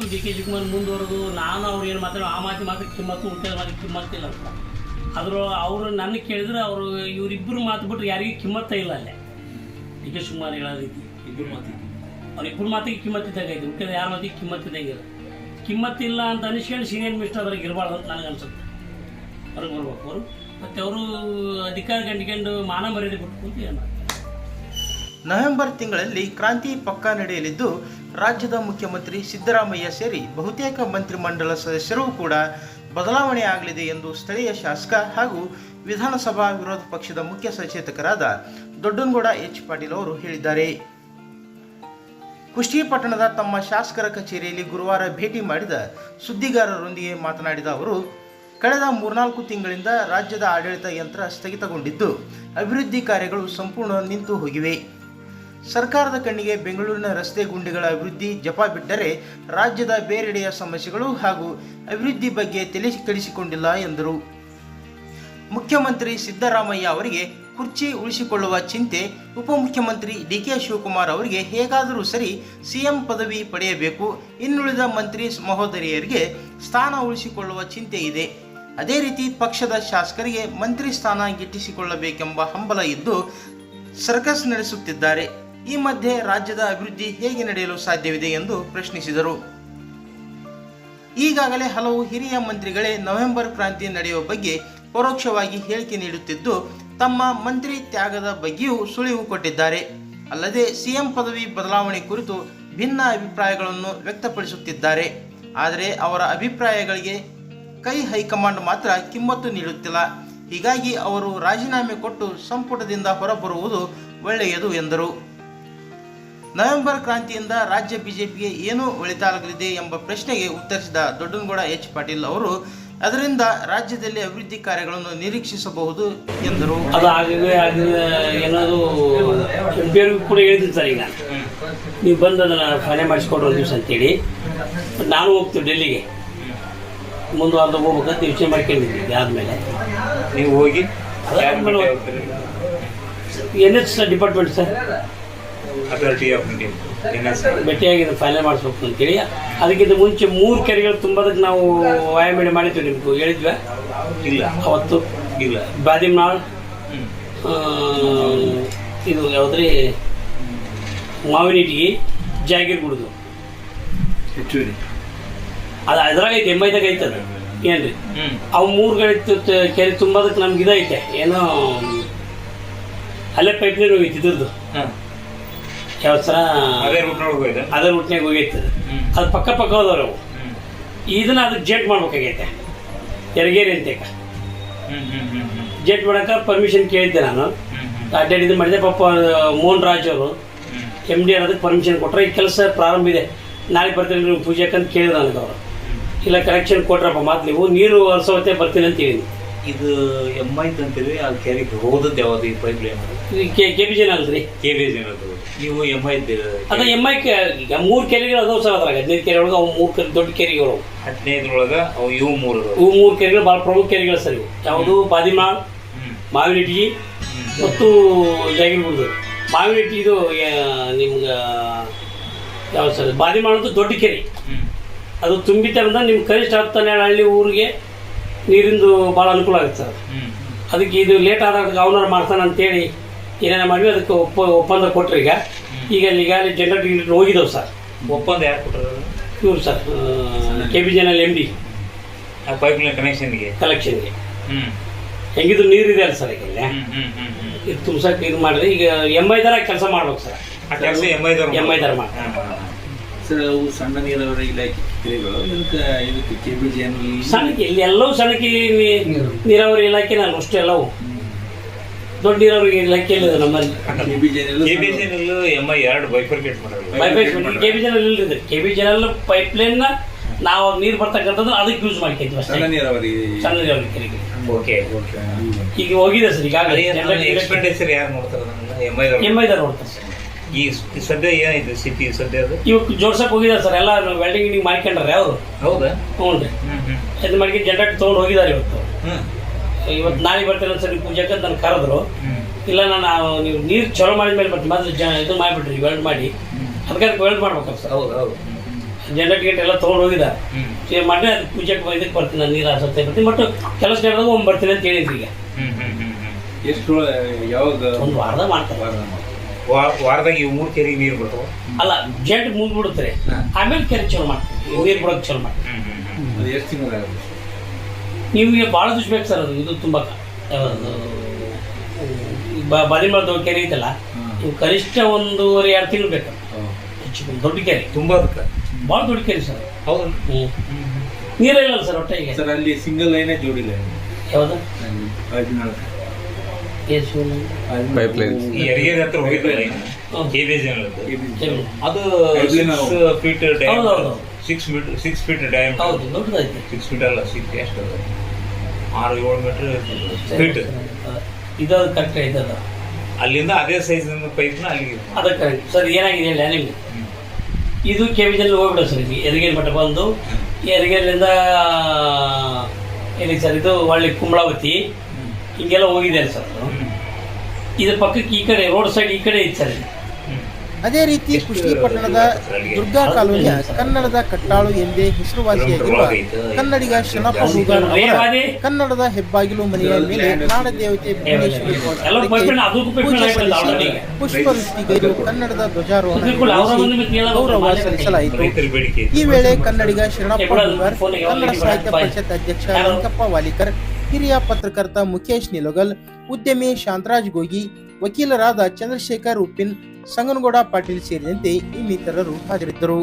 D K Shivakumar ಮುಂದುವರೆದು, ನಾನು ಅವ್ರು ಏನು ಮಾತಾಡೋ ಆ ಮಾತಿ ಮಾತ್ರ ಕಿಮ್ಮತ್ತು ಉಳಿದ ಮಾತಿ ಕಿಮ್ಮತ್ತಿಲ್ಲ ಅಂತ ಆದರೂ ಅವರು ನನ್ನ ಕೇಳಿದ್ರೆ ಅವರು ಇವರಿಬ್ಬರು ಮಾತು ಬಿಟ್ಟರೆ ಯಾರಿಗೂ ಕಿಮ್ಮತ್ತೇ ಇಲ್ಲ ಅಲ್ಲೇ. ಡಿ ಕೆ ಶಿವಕುಮಾರ್ ಹೇಳೋ ರೀತಿ ಇಬ್ಬರು ಮಾತಿಗೆ ಅವ್ರಿಬ್ಬರು ಮಾತಿಗೆ ಕಿಮ್ಮತ್ತಿದ್ದಾಗ ಐತಿ ಹುಟ್ಟಿದ ಯಾರ ಮಾತಿಗೆ ಕಿಮ್ಮತ್ತಿದ್ದಂಗಿಲ್ಲ ಕಿಮ್ಮತ್ತಿಲ್ಲ ಅಂತ ಅನಿಸ್ಕೊಂಡು ಸೀನಿಯರ್ ಮಿನಿಸ್ಟರ್ ಅವ್ರಿಗೆ ಇರಬಾರ್ದು ಅಂತ ನನಗೆ ಅನ್ಸುತ್ತೆ. ಹೊರಗೆ ಬರ್ಬೇಕು ಅವರು. ಮತ್ತು ಅವರು ಅಧಿಕಾರ ಗಂಟ್ಕೊಂಡು ಮಾನ ಮರ್ಯಾದೆ ಕೊಟ್ಟು ಕುಂತು ನವೆಂಬರ್ ತಿಂಗಳಲ್ಲಿ ಕ್ರಾಂತಿ ಪಕ್ಕಾ ನಡೆಯಲಿದ್ದು ರಾಜ್ಯದ ಮುಖ್ಯಮಂತ್ರಿ ಸಿದ್ದರಾಮಯ್ಯ ಸೇರಿ ಬಹುತೇಕ ಮಂತ್ರಿಮಂಡಲ ಸದಸ್ಯರೂ ಕೂಡ ಬದಲಾವಣೆ ಆಗಲಿದೆ ಎಂದು ಸ್ಥಳೀಯ ಶಾಸಕ ಹಾಗೂ ವಿಧಾನಸಭಾ ವಿರೋಧ ಪಕ್ಷದ ಮುಖ್ಯ ಸಚೇತಕರಾದ ದೊಡ್ಡನಗೌಡ ಎಚ್ ಪಾಟೀಲ್ ಅವರು ಹೇಳಿದ್ದಾರೆ. ಕುಷ್ಟಗಿ ಪಟ್ಟಣದ ತಮ್ಮ ಶಾಸಕರ ಕಚೇರಿಯಲ್ಲಿ ಗುರುವಾರ ಭೇಟಿ ಮಾಡಿದ ಸುದ್ದಿಗಾರರೊಂದಿಗೆ ಮಾತನಾಡಿದ ಅವರು, ಕಳೆದ ಮೂರ್ನಾಲ್ಕು ತಿಂಗಳಿಂದ ರಾಜ್ಯದ ಆಡಳಿತ ಯಂತ್ರ ಸ್ಥಗಿತಗೊಂಡಿದ್ದು, ಅಭಿವೃದ್ಧಿ ಕಾರ್ಯಗಳು ಸಂಪೂರ್ಣ ನಿಂತು ಹೋಗಿವೆ. ಸರ್ಕಾರದ ಕಣ್ಣಿಗೆ ಬೆಂಗಳೂರಿನ ರಸ್ತೆ ಗುಂಡಿಗಳ ಅಭಿವೃದ್ಧಿ ಜಪ ಬಿಟ್ಟರೆ ರಾಜ್ಯದ ಬೇರೆಡೆಯ ಸಮಸ್ಯೆಗಳು ಹಾಗೂ ಅಭಿವೃದ್ಧಿ ಬಗ್ಗೆ ತಲೆ ಕೆಡಿಸಿಕೊಂಡಿಲ್ಲ ಎಂದರು. ಮುಖ್ಯಮಂತ್ರಿ ಸಿದ್ದರಾಮಯ್ಯ ಅವರಿಗೆ ಕುರ್ಚಿ ಉಳಿಸಿಕೊಳ್ಳುವ ಚಿಂತೆ, ಉಪಮುಖ್ಯಮಂತ್ರಿ ಡಿ ಕೆ ಶಿವಕುಮಾರ್ ಅವರಿಗೆ ಹೇಗಾದರೂ ಸರಿ ಸಿಎಂ ಪದವಿ ಪಡೆಯಬೇಕು. ಇನ್ನುಳಿದ ಮಂತ್ರಿ ಮಹೋದರಿಯರಿಗೆ ಸ್ಥಾನ ಉಳಿಸಿಕೊಳ್ಳುವ ಚಿಂತೆ ಇದೆ. ಅದೇ ರೀತಿ ಪಕ್ಷದ ಶಾಸಕರಿಗೆ ಮಂತ್ರಿ ಸ್ಥಾನ ಗಿಟ್ಟಿಸಿಕೊಳ್ಳಬೇಕೆಂಬ ಹಂಬಲ ಇದ್ದು ಸರ್ಕಸ್ ನಡೆಸುತ್ತಿದ್ದಾರೆ. ಈ ಮಧ್ಯೆ ರಾಜ್ಯದ ಅಭಿವೃದ್ಧಿ ಹೇಗೆ ನಡೆಯಲು ಸಾಧ್ಯವಿದೆ ಎಂದು ಪ್ರಶ್ನಿಸಿದರು. ಈಗಾಗಲೇ ಹಲವು ಹಿರಿಯ ಮಂತ್ರಿಗಳೇ ನವೆಂಬರ್ ಕ್ರಾಂತಿ ನಡೆಯುವ ಬಗ್ಗೆ ಪರೋಕ್ಷವಾಗಿ ಹೇಳಿಕೆ ನೀಡುತ್ತಿದ್ದು, ತಮ್ಮ ಮಂತ್ರಿ ತ್ಯಾಗದ ಬಗ್ಗೆಯೂ ಸುಳಿವು ಕೊಟ್ಟಿದ್ದಾರೆ. ಅಲ್ಲದೆ ಸಿಎಂ ಪದವಿ ಬದಲಾವಣೆ ಕುರಿತು ಭಿನ್ನ ಅಭಿಪ್ರಾಯಗಳನ್ನು ವ್ಯಕ್ತಪಡಿಸುತ್ತಿದ್ದಾರೆ. ಆದರೆ ಅವರ ಅಭಿಪ್ರಾಯಗಳಿಗೆ ಕೈ ಹೈಕಮಾಂಡ್ ಮಾತ್ರ ಕಿಮ್ಮತ್ತು ನೀಡುತ್ತಿಲ್ಲ. ಹೀಗಾಗಿ ಅವರು ರಾಜೀನಾಮೆ ಕೊಟ್ಟು ಸಂಪುಟದಿಂದ ಹೊರಬರುವುದು ಒಳ್ಳೆಯದು ಎಂದರು. ನವೆಂಬರ್ ಕ್ರಾಂತಿಯಿಂದ ರಾಜ್ಯ ಬಿಜೆಪಿಗೆ ಏನು ಒಳಿತಾಗಲಿದೆ ಎಂಬ ಪ್ರಶ್ನೆಗೆ ಉತ್ತರಿಸಿದ ದೊಡ್ಡನಗೌಡ ಎಚ್ ಪಾಟೀಲ್ ಅವರು ಅದರಿಂದ ರಾಜ್ಯದಲ್ಲಿ ಅಭಿವೃದ್ಧಿ ಕಾರ್ಯಗಳನ್ನು ನಿರೀಕ್ಷಿಸಬಹುದು ಎಂದರು. ಅದು ಆಗಿದೆ ಆಗಿದೆ ಏನಾದರೂ ಕೂಡ ಹೇಳಿದ್ರು ಸರ್ ಈಗ. ನೀವು ಬಂದು ಅದನ್ನು ಫಾನೆ ಮಾಡಿಸ್ಕೊಡ್ರು ದಿವಸ ಅಂತೇಳಿ. ನಾನು ಹೋಗ್ತೀವಿ ಡೆಲ್ಲಿಗೆ. ಮುಂದೆ ಅಂತ ಹೋಗ್ಬೇಕಂತ ಯೋಚನೆ ಮಾಡ್ಕೊಂಡಿದ್ದೀನಿ ಆದಮೇಲೆ. ನೀವು ಹೋಗಿ ಅದಾದ್ಮೇಲೆ N H department sir. Authority of India N S ಭೇಟಿಯಾಗಿ ಫೈನಲ್ ಮಾಡಿಸ್ಬೇಕು ಅಂತೇಳಿ ಅದಕ್ಕಿಂತ ಮುಂಚೆ ಮೂರು ಕೆರೆಗಳು ತುಂಬೋದಕ್ಕೆ ನಾವು ವಾಯಮೇಡೆ ಮಾಡಿದ್ವಿ ನಿಮ್ಗೆ ಹೇಳಿದ್ವಿ? ಇಲ್ಲ. ಅವತ್ತು? ಇಲ್ಲ. ಬಾದಿಮ್ನಾಳ್ ಇದು ಯಾವುದ್ರಿ? ಮಾವಿನಿಟಿಗೆ ಜಾಗೀರ್ ಕುಡಿದು ಹೆಚ್ಚುವರಿ. ಅದು ಅದ್ರಾಗ ಐತೆ ಎಂಬೈದಾಗ ಐತೆ ಅದು. ಏನ್ರಿ? ಅವು ಮೂರು ಕಡೆ ಕೆರೆ ತುಂಬೋದಕ್ಕೆ ನಮ್ಗೆ ಇದೈತೆ ಏನೋ ಅಲ್ಲೇ ಪೈಪ್ ನೀರು ಹೋಗಿತ್ತು ಇದ್ರದ್ದು. ಹಾಂ. ಯಾವ ಅದೇ ರೂಟ್ನೊಳಗೆ ಹೋಗಿದೆ ಅದೇ ರೂಟ್ನಾಗ ಹೋಗೈತೆ ಅದು. ಪಕ್ಕ ಪಕ್ಕ ಹೋದವ್ರು ಅವು ಇದನ್ನ ಅದಕ್ಕೆ ಜೆಟ್ ಮಾಡ್ಬೇಕಾಗೈತೆ. ಎರಗೇರಿ ಅಂತೇಕ ಜೆಟ್ ಮಾಡಕ್ಕೆ ಪರ್ಮಿಷನ್ ಕೇಳಿದ್ದೆ ನಾನು. ಅಡ್ಡಾಡಿದ್ದು ಮಾಡಿದೆ ಪಾಪ ಮೋಹನ್ ರಾಜ್ ಅವರು. ಎಂ ಡಿ ಅದಕ್ಕೆ ಪರ್ಮಿಷನ್ ಕೊಟ್ಟರೆ ಈ ಕೆಲಸ ಪ್ರಾರಂಭ ಇದೆ. ನಾಳೆ ಬರ್ತೀನಿ ನೀವು ಪೂಜೆಗೆ ಅಂತ ಕೇಳಿದ ನನಗೆ ಅವರು. ಇಲ್ಲ ಕನೆಕ್ಷನ್ ಕೊಟ್ರಪ್ಪ ಮಾತು ನೀವು. ನೀರು ವರ್ಷವತ್ತೆ ಬರ್ತೀನಿ ಅಂತ ಹೇಳಿದ್ವಿ ಇದು ಎಂ ಐ ಅಂತೀವಿ ಆ ಕೆರೆಗೆ ಹೋದದ್ದು ಯಾವುದು ಈ ಪೈಪ್ ಲೈನ್ ಕೆ ಬಿ ಜನ ಅಲ್ರಿ. ಕೆ ಬಿ ಜನ ನೀವು ಎಂ ಐ ಅದ ಎಂ ಐ ಈಗ ಮೂರು ಕೆರೆಗಳು ಅದಾವ ಸರ್ ಅದ್ರಾಗ. ಹದಿನೈದು ಕೆರೆ ಒಳಗೆ ಅವು ಮೂರು ಕೆರೆ ದೊಡ್ಡ ಕೆರೆಗಳು. ಹದಿನೈದರೊಳಗ ಅವು ಇವು ಮೂರು ಇವು ಮೂರು ಕೆರೆಗಳು ಭಾಳ ಪ್ರಮುಖ ಕೆರೆಗಳು ಸರ್ ಇವು. ಯಾವುದು? ಬಾದಿಮಾಳ್ ಮಾವಿನ ಹ್ಮ್. ಮತ್ತು ಜಾಗಿರ್ಬಿಡ್ದು ಮಾವಿನಿಟ್ಗಿ ಇದು ನಿಮ್ಗೆ ಯಾವ್ದು ಸರ್? ಬಾದಿಮಾಳ್ ಅಂತೂ ದೊಡ್ಡ ಕೆರೆ. ಅದು ತುಂಬಿತಂದ್ರೆ ನಿಮ್ಮ ಕನಿಷ್ಠ ಹತ್ತು ಹನ್ನೆರಡು ಹಳ್ಳಿ ಊರಿಗೆ ನೀರಿಂದು ಭಾಳ ಅನುಕೂಲ ಆಗುತ್ತೆ ಸರ್. ಅದಕ್ಕೆ ಇದು ಲೇಟ್ ಆದಾಗ ಗವರ್ನರ್ ಮಾಡ್ತಾನೆ ಅಂತೇಳಿ ಏನೇನ ಮಾಡಿ ಅದಕ್ಕೆ ಒಪ್ಪ ಒಪ್ಪಂದ ಕೊಟ್ಟರೆ ಈಗ. ಈಗ ಅಲ್ಲಿ ಈಗಾಗಲೇ ಜನರೇಟ್ ಹೋಗಿದ್ದಾವೆ ಸರ್. ಒಪ್ಪಂದ ಯಾರು ಕೊಟ್ಟರು ಇವ್ರು sir K B channel M D ಆ ಪೈಪ್ ಲೈನ್ ಕನೆಕ್ಷನ್ಗೆ ಕಲೆಕ್ಷನ್ಗೆ ಹೆಂಗಿದ್ರು ಇದೆ ಅಲ್ಲ ಸರ್ ಈಗ ಇದು ತುಂಬ್ಸಕ್ಕೆ ಇದು ಮಾಡಿದ್ರೆ ಈಗ ಎಂ ಐ ದರ ಕೆಲಸ ಮಾಡ್ಬೇಕು ಸರ್. ಆ ಎಂ ಐ ಎಂ ಐ ದರ ಮಾಡಿ ಅವು ಸಣ್ಣ ನೀರಾವರಿ ಇಲಾಖೆ ಕೆರೆಗಳು ಇದಕ್ಕೆ ಇದಕ್ಕೆ ಕೆ ಬಿ ಜಿ ಎನ್ ಸಣ್ಣಕ್ಕೆ ಇಲ್ಲಿ ಎಲ್ಲವೂ ಸಣ್ಣಕ್ಕೆ ನೀರಾವರಿ ಇಲಾಖೆ ನಾನು ಅಷ್ಟೇ ಎಲ್ಲವೂ. ದೊಡ್ಡ ನೀರಾವರಿ ಇಲಾಖೆ ಇಲ್ಲ ನಮ್ಮಲ್ಲಿ. K B G N K B C M I ಎರಡು ಬೈಫರ್ಕೇಟ್ ಮಾಡೋದು ಪೈಪ್ ಕೆ ಬಿ ಜನಲ್ ಇಲ್ರಿ K B channel pipe line ನಾವು ನೀರು ಬರ್ತಕ್ಕಂಥದ್ದು ಅದಕ್ಕೆ ಯೂಸ್ ಮಾಡ್ಕೊಂತೀವಿ ಸಣ್ಣ ಅಷ್ಟೇ ನೀರಾವರಿ. ಸಣ್ಣ ನೀರಾವರಿ ಕೆರೆಗೆ ಓಕೆ ಈಗ ಹೋಗಿದೆ ಸರ್ ಈಗಾಗಲೇ ಎಕ್ಸ್ಪೆಂಡಿಚರ್ ಯಾರು ನೋಡ್ತಾರೆ ಎಂ ಐ ಎಂ ಐ ದರ ನೋಡ್ತಾರೆ ಸರ್. ಈ ಸದ್ಯ ಏನೈತೆ ಸಿಟಿ ಸದ್ಯ ಅದು? ಇವಾಗ ಜೋಡ್ಸಕ್ ಹೋಗಿದ್ದಾರೆ ಸರ್ ಎಲ್ಲ ವೆಲ್ಡಿಂಗ್ ಗಿಲ್ಡಿಂಗ್ ಮಾಡ್ಕೊಂಡ್ರೆ ಅವರು. ಹೌದಾ? ಹ್ಞೂ ರೀ. ಇದು ಮಾಡಿ ಜನರೇಟ್ ತೊಗೊಂಡು ಹೋಗಿದ್ದಾರೆ ಇವತ್ತು. ಹ್ಮ್. ಇವತ್ತು ನಾಳೆ ಬರ್ತಾರೆ ಸರ್ ಪೂಜೆಗೆ ಅಂತ ನಾನು ಕರೆದ್ರು. ಇಲ್ಲ ನಾನು ನೀವು ನೀರು ಚಲೋ ಮಾಡಿದ್ಮೇಲೆ ಬರ್ತೀನಿ. ಮೊದಲು ಜ ಇದು ಮಾಡಿಬಿಟ್ರಿ ವೆಲ್ಡ್ ಮಾಡಿ. ಅದಕ್ಕೆ ವೆಲ್ಡ್ ಮಾಡ್ಬೇಕು ಸರ್. ಹೌದು ಹೌದು. ಜನರೇಟ್ ಗೇಟ್ ಎಲ್ಲ ತೊಗೊಂಡು ಹೋಗಿದ್ದಾರೆ. ಮಾಡಿ ಅದು ಪೂಜೆಗೆ ಇದಕ್ಕೆ ಬರ್ತೀನಿ ನಾನು ನೀರು ಆಸಕ್ತಿ ಬರ್ತೀನಿ ಬಟ್ ಕೆಲಸ ನಡೆದಾಗ ಒಮ್ಮೆ ಬರ್ತೀನಿ ಅಂತ ಹೇಳಿದ್ರಿ ಈಗ. ಎಷ್ಟು ಯಾವಾಗ? ಒಂದು ವಾರದಾಗ ಮಾಡ್ತಾರೆ. ವಾರದ ಮಾತು? ವಾರದಾಗ ಈ ಮೂರು ಕೆರೆಗೆ ನೀರು ಬರ್ತಾವ ಅಲ್ಲ ಜಂಟ್ ಮುಗಿಬಿಡುತ್ತೆ ಆಮೇಲೆ ಕೆರೆ ಚಲೋ ಮಾಡ್ತೀವಿ. ನೀರು ಬಿಡೋಕೆ ಚಲೋ ಮಾಡ್ತೀವಿ. ಅದು ಎಷ್ಟು ತಿಂಗಳಾಗುತ್ತೆ? ನಿಮಗೆ ಭಾಳ ದಿವಸ ಬೇಕು ಸರ್ ಅದು. ಇದು ತುಂಬ ಬದಿಮಳದ ಕೆರೆ ಐತಲ್ಲ. ನೀವು ಕನಿಷ್ಠ ಒಂದೂವರೆ ಎರಡು ತಿಂಗಳು ಬೇಕು. ದೊಡ್ಡ ಕೆರೆ. ತುಂಬ ಅದಕ್ಕೆ ಭಾಳ ದೊಡ್ಡ ಕೆರೆ ಸರ್ ಹೌದು. ಹ್ಞೂ ನೀರೇ ಇಲ್ಲ ಸರ್ ಒಟ್ಟೆ ಈಗ ಸರ್ ಅಲ್ಲಿ ಸಿಂಗಲ್ ಲೈನೇ ಜೋಡಿಲ್ಲ ಲೈನ್ ಯಾವುದು? ಅಲ್ಲಿ ಹದಿನಾಳು ಲೈನ್ ಈ ಎರಿಗೆರೆ ಹತ್ರ ಹ್ಮ್. ಕೆ ಬಿ ಅದು ಸಿಕ್ಸ್ ಫೀಟ್ ಹೌದು. ಸಿಕ್ಸ್ ಮೀಟರ್ ಸಿಕ್ಸ್ ಫೀಟ್ ದೊಡ್ಡದೈತೆ ಸಿಕ್ಸ್ ಫೀಟ್ ಅಲ್ಲ ಸಿಕ್ಸ್ ಎಷ್ಟು? ಅದು? ಆರು ಏಳು ಮೀಟರ್ ಫೀಟ್ ಇದು ಕರೆಕ್ಟ್ ಇದಲ್ಲ ಅಲ್ಲಿಂದ ಅದೇ ಸೈಜ್ ಪೈಪ್ನ ಅಲ್ಲಿಗೆ ಅದಕ್ಕೆ ಕರೆಕ್ಟ್ ಸರ್ ಏನಾಗಿದೆ ಇಲ್ಲ ನಿಮಗೆ? ಇದು ಕೆ ಜಲ್ಲಿ ಹೋಗ್ಬಿಡ ಸರ್ ಇಲ್ಲಿ ಎದಗೇರಿ ಮಠ ಬಂದು. ಎದಗೇರಿಯಿಂದ ಎಲ್ಲಿ ಸರ್ ಇದು ಒಳ್ಳೆ ಕುಂಬಳಾವತಿ. ಹಿಂಗೆಲ್ಲ ಹೋಗಿದ್ದೇನೆ ಸರ್ ಅದು. ಇದ್ರ ಪಕ್ಕಕ್ಕೆ ಈ ಕಡೆ ರೋಡ್ ಸೈಡ್ ಈ ಕಡೆ ಇತ್ತು ಅದೇ ರೀತಿ ಕುಷ್ಟಿಪಟ್ಟಣದ ದುರ್ಗಾ ಕಾಲೋನಿಯ ಕನ್ನಡದ ಕಟ್ಟಾಳು ಎಂದೇ ಹೆಸರುವಾಸಿಯಾಗಿರುವ ಕನ್ನಡಿಗ ಶನಪ್ಪ ಕನ್ನಡದ ಹೆಬ್ಬಾಗಿಲು ಮನೆಯ ಮೇಲೆ ನಾಡದೇವತೆ ಭುವನೇಶ್ವರಿ ಪುಷ್ಪವೃಷ್ಟಿಗೈದು ಕನ್ನಡದ ಧ್ವಜಾರೋಹಣ ಗೌರವ ಸಲ್ಲಿಸಲಾಯಿತು. ಈ ವೇಳೆ ಕನ್ನಡಿಗ ಶರಣಪ್ಪ ಕನ್ನಡ ಸಾಹಿತ್ಯ ಪರಿಷತ್ ಅಧ್ಯಕ್ಷ ರಂಗಪ್ಪ ವಾಲಿಕರ್ ಹಿರಿಯ ಪತ್ರಕರ್ತ ಮುಖೇಶ್ ನಿಲೋಗಲ್, ಉದ್ಯಮಿ ಶಾಂತರಾಜ್ ಗೋಗಿ, ವಕೀಲರಾದ ಚಂದ್ರಶೇಖರ್ ಉಪ್ಪಿನ್, ಸಂಗನಗೌಡ ಪಾಟೀಲ್ ಸೇರಿದಂತೆ ಇನ್ನಿತರರು ಹಾಜರಿದ್ದರು.